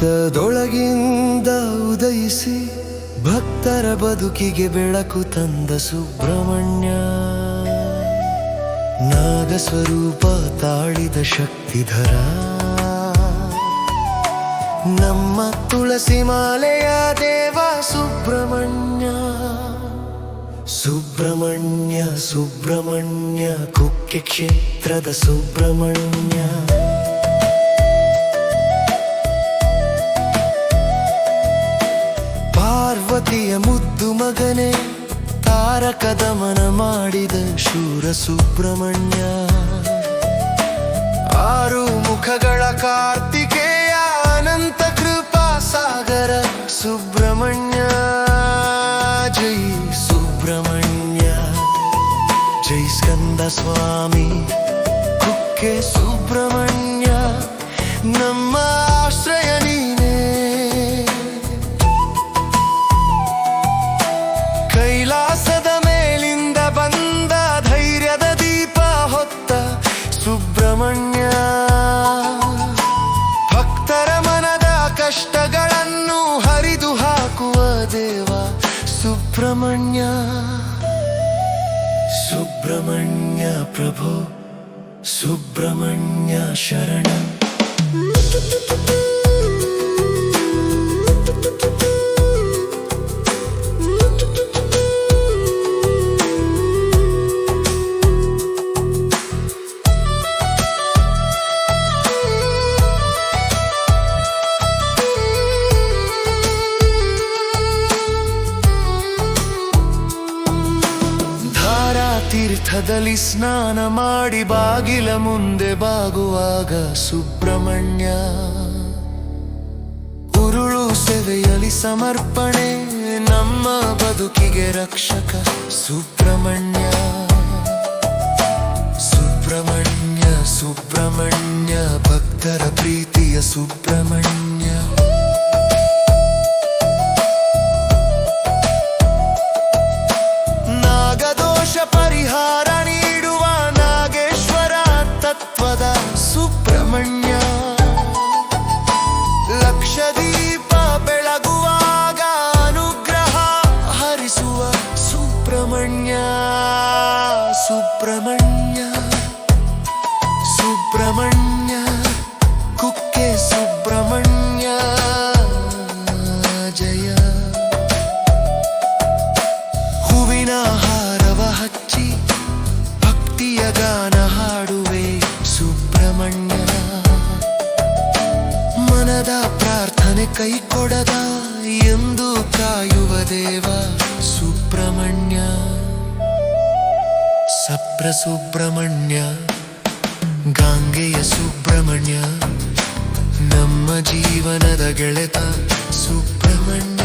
ಕರುಣಿಸಿ ಭಕ್ತರ ಬದುಕಿಗೆ ಬೆಳಕು ತಂದ ಸುಬ್ರಹ್ಮಣ್ಯ. ನಾಗಸ್ವರೂಪ ತಾಳಿದ ಶಕ್ತಿಧರ. ನಮ್ಮ ತುಳಸಿ ಮಾಲೆಯ ದೇವ ಸುಬ್ರಹ್ಮಣ್ಯ. ಸುಬ್ರಹ್ಮಣ್ಯ ಸುಬ್ರಹ್ಮಣ್ಯ, ಕುಕ್ಕೆ ಕ್ಷೇತ್ರದ ಸುಬ್ರಹ್ಮಣ್ಯ. ಪಾರ್ವತಿಯ ಮುದ್ದು ಮಗನೇ, ತಾರಕ ದಮನ ಮಾಡಿದ ಶೂರ ಸುಬ್ರಹ್ಮಣ್ಯ. ಆರು ಮುಖಗಳ ಕಾರ್ತಿಕೇಯ, ಅನಂತ ಕೃಪಾ ಸಾಗರ ಸುಬ್ರಹ್ಮಣ್ಯ. ಜೈ ಸುಬ್ರಹ್ಮಣ್ಯ, ಜೈ ಸ್ಕಂದ ಸ್ವಾಮಿ, ಕುಕ್ಕೆ ಸುಬ್ರಹ್ಮಣ್ಯ. ನಮ್ಮ ಭಕ್ತರ ಮನದ ಕಷ್ಟಗಳನ್ನು ಹರಿದು ಹಾಕುವ ದೇವ ಸುಬ್ರಹ್ಮಣ್ಯ. ಸುಬ್ರಹ್ಮಣ್ಯ ಪ್ರಭು ಸುಬ್ರಹ್ಮಣ್ಯ ಶರಣ. ತೀರ್ಥದಲ್ಲಿ ಸ್ನಾನ ಮಾಡಿ ಬಾಗಿಲ ಮುಂದೆ ಬಾಗುವಾಗ ಸುಬ್ರಹ್ಮಣ್ಯ. ಉರುಳು ಸೆವೆಯಲಿ ಸಮರ್ಪಣೆ, ನಮ್ಮ ಬದುಕಿಗೆ ರಕ್ಷಕ ಸುಬ್ರಹ್ಮಣ್ಯ. ಸುಬ್ರಹ್ಮಣ್ಯ ಸುಬ್ರಹ್ಮಣ್ಯ, ಭಕ್ತರ ಪ್ರೀತಿಯ ಸುಬ್ರಹ್ಮಣ್ಯ. ಸುಬ್ರಹ್ಮಣ್ಯ. ಲಕ್ಷದೀಪ ಬೆಳಗುವಾಗ ಅನುಗ್ರಹ ಹರಿಸುವ ಸುಬ್ರಹ್ಮಣ್ಯ. ಸುಬ್ರಹ್ಮಣ್ಯ. ಸುಬ್ರಹ್ಮಣ್ಯ. ಮನದ ಪ್ರಾರ್ಥನೆ ಕೈ ಕೊಡದ ಎಂದು ಕಾಯುವ ದೇವ ಸುಬ್ರಹ್ಮಣ್ಯ. ಸಪ್ರ ಸುಬ್ರಹ್ಮಣ್ಯ, ಗಾಂಗೆಯ ಸುಬ್ರಹ್ಮಣ್ಯ, ನಮ್ಮ ಜೀವನದ ಗೆಳೆತ ಸುಬ್ರಹ್ಮಣ್ಯ.